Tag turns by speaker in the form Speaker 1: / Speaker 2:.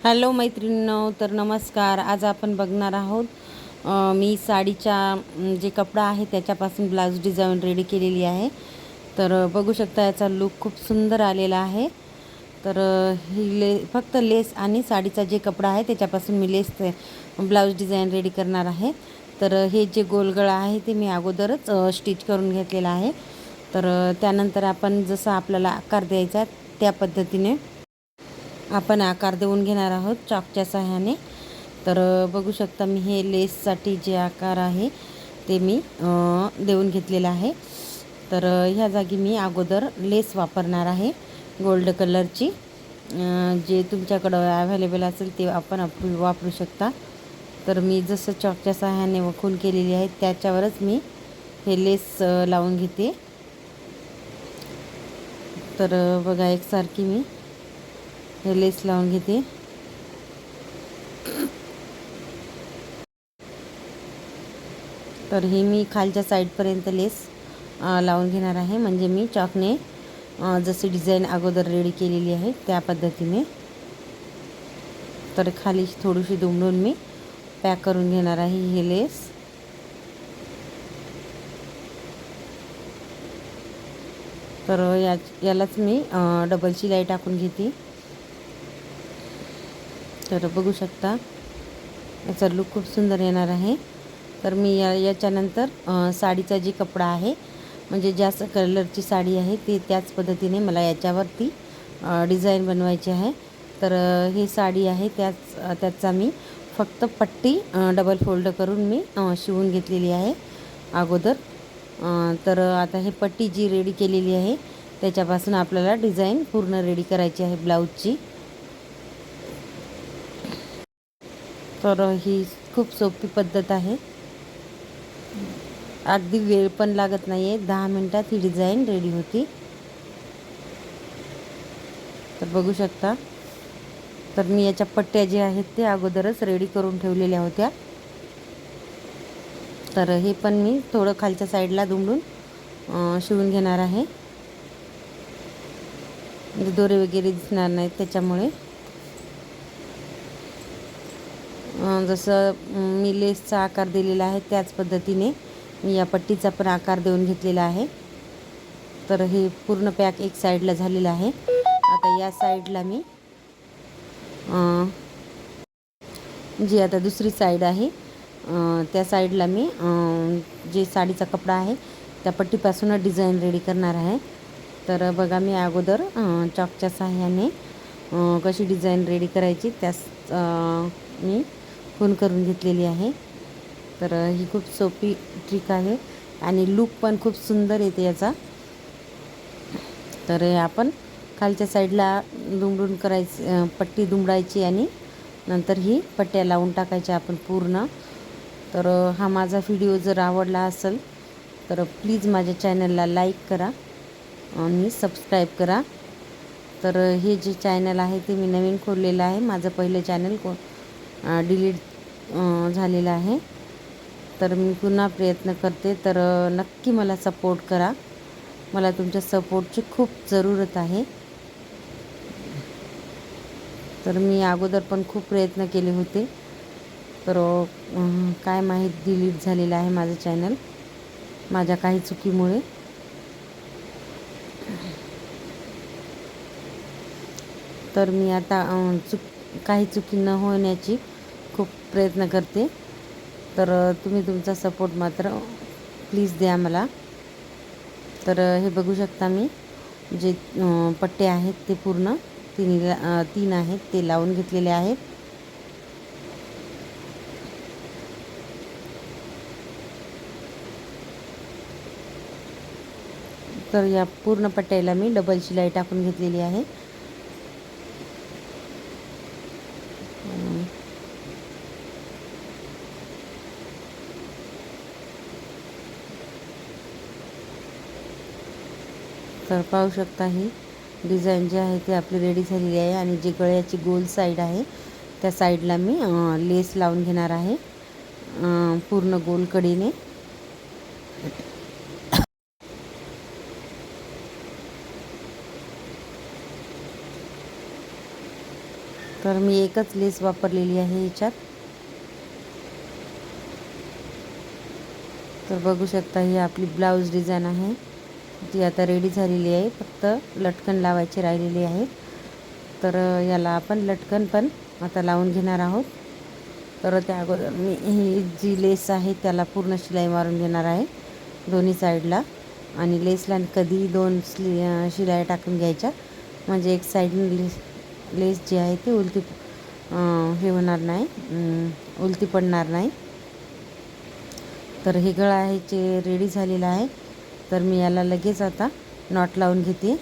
Speaker 1: Hello मैत्रिणींनो तर नमस्कार. आज आपण बघणार आहोत मी साडीच्या जे कपडा आहे त्याच्यापासून ब्लाऊज डिझाईन रेडी केलेली आहे. तर बघू शकता याचा लुक खूप सुंदर आलेला आहे. तर ही ले फक्त लेस आणि साडीचा जे कपडा आहे त्याच्यापासून मी लेस ब्लाऊज डिझाईन रेडी करणार आहे. तर हे जे गोलगळा आहे ते मी अगोदरच स्टिच करून घेतलेलं आहे. तर त्यानंतर आपण जसं आपल्याला आकार द्यायचा त्या पद्धतीने आपण आकार देऊन घेणार आहोत चॉकच्या सहाय्याने. तर बघू शकता मी हे लेससाठी जे आकार आहे ते मी देऊन घेतलेलं आहे. तर ह्या जागी मी अगोदर लेस वापरणार आहे गोल्ड कलरची. जे तुमच्याकडं अवेलेबल असेल ते आपण वापरू वापरू शकता. तर मी जसं चॉकच्या सहाय्याने वखून केलेली आहे त्याच्यावरच मी हे लेस लावून घेते. तर बघा एकसारखी मी हे लेस लावून घेते. तर ही मी खालच्या साईडपर्यंत लेस लावून घेणार आहे. म्हणजे मी चॉकने जशी डिझाईन अगोदर रेडी केलेली आहे त्या पद्धतीने. तर खाली थोडीशी दुमडून मी पॅक करून घेणार आहे ही लेस. तर या यालाच मी डबलची डबल शिलाई टाकून घेते. तर बघू शकता याचा लूक खूप सुंदर येणार आहे. तर मी या याच्यानंतर साडीचा जी कपडा आहे म्हणजे ज्या स- कलरची साडी आहे ती त्याच पद्धतीने मला याच्यावरती डिझाईन बनवायची आहे. तर ही साडी आहे त्याच त्याचा मी फक्त पट्टी डबल फोल्ड करून मी शिवून घेतलेली आहे अगोदर. तर आता हे पट्टी जी रेडी केलेली आहे त्याच्यापासून आपल्याला डिझाईन पूर्ण रेडी करायची आहे ब्लाऊजची. तर ही खूप सोपी पद्धत आहे. अगदी वेळ पण लागत नाही आहे दहा मिनटात ही डिझाईन रेडी होती. तर बघू शकता. तर मी याच्या पट्ट्या ज्या आहेत ते अगोदरच रेडी करून ठेवलेल्या होत्या. तर हे पण मी थोडं खालच्या साईडला दुमडून शिवून घेणार आहे. म्हणजे दोरे वगैरे दिसणार नाहीत त्याच्यामुळे. जसं मी लेसचा आकार दिलेला आहे त्याच पद्धतीने मी या पट्टीचा पण आकार देऊन घेतलेला आहे. तर हे पूर्ण पॅक एक साईडला झालेलं आहे. आता या साईडला मी जी आता दुसरी साईड आहे त्या साईडला मी जे साडीचा कपडा आहे त्या पट्टीपासूनच डिझाईन रेडी करणार आहे. तर बघा मी अगोदर चॉकच्या साह्याने कशी डिझाईन रेडी करायची त्यास मी फोन करून घेतलेली आहे. तर ही खूप सोपी ट्रिक आहे आणि लूक पण खूप सुंदर येते याचा. तर हे आपण खालच्या साईडला दुमडून करायची पट्टी दुमडायची आणि नंतर ही पट्ट्या लावून टाकायच्या आपण पूर्ण. तर हा माझा व्हिडिओ जर आवडला असेल तर प्लीज माझ्या चॅनलला लाईक करा आणि सबस्क्राईब करा. तर हे जे चॅनल आहे ते मी नवीन खोललेलं आहे. माझं पहिलं चॅनल को डिलीट झालेलं आहे. तर मी पुन्हा प्रयत्न करते. तर नक्की मला सपोर्ट करा. मला तुमच्या सपोर्टची खूप जरूरत आहे. तर मी अगोदर पण खूप प्रयत्न केले होते. तर काय माहीत डिलीट झालेलं आहे माझं चॅनल माझ्या काही चुकीमुळे. तर मी आता चुक काही चुकी न होण्याची खूप प्रयत्न करते. तर तुम्ही तुमचा सपोर्ट मात्र प्लीज द्या मला. तर हे बघू शकता मी जे पट्टे आहेत ते पूर्ण. तीन तीन आहेत ते लावून घेतलेले आहेत. तर या पूर्ण पट्ट्याला मी डबल शिलाई टाकून घेतलेली आहे. तर पाहू शकता ही. डिझाईन जी आहे ती आपली रेडी झालेली आहे आणि जी गळ्याची गोल साईड आहे त्या साईडला मी लेस लावून घेणार आहे पूर्ण गोल कडीने. तर मी एकच लेस वापरलेली आहे याच्यात. तर बघू शकता ही आपली ब्लाऊज डिझाईन आहे. ती आता रेडी झालेली आहे. फक्त लटकन लावायची राहिलेली आहे. तर याला आपण लटकन पण आता लावून घेणार आहोत. तर त्या अगोदर मी ही जी लेस आहे त्याला पूर्ण शिलाई मारून घेणार आहे दोन्ही साईडला. आणि लेसला कधी दोन स्ली शिलाई टाकून घ्यायच्या. म्हणजे एक साईडने लेस लेस जी आहे ती उलटी हे होणार नाही. उलटी पडणार नाही. तर हे गळा आहे जे रेडी झालेलं आहे. तर मी याला लगेच आता नॉट लावून घेते.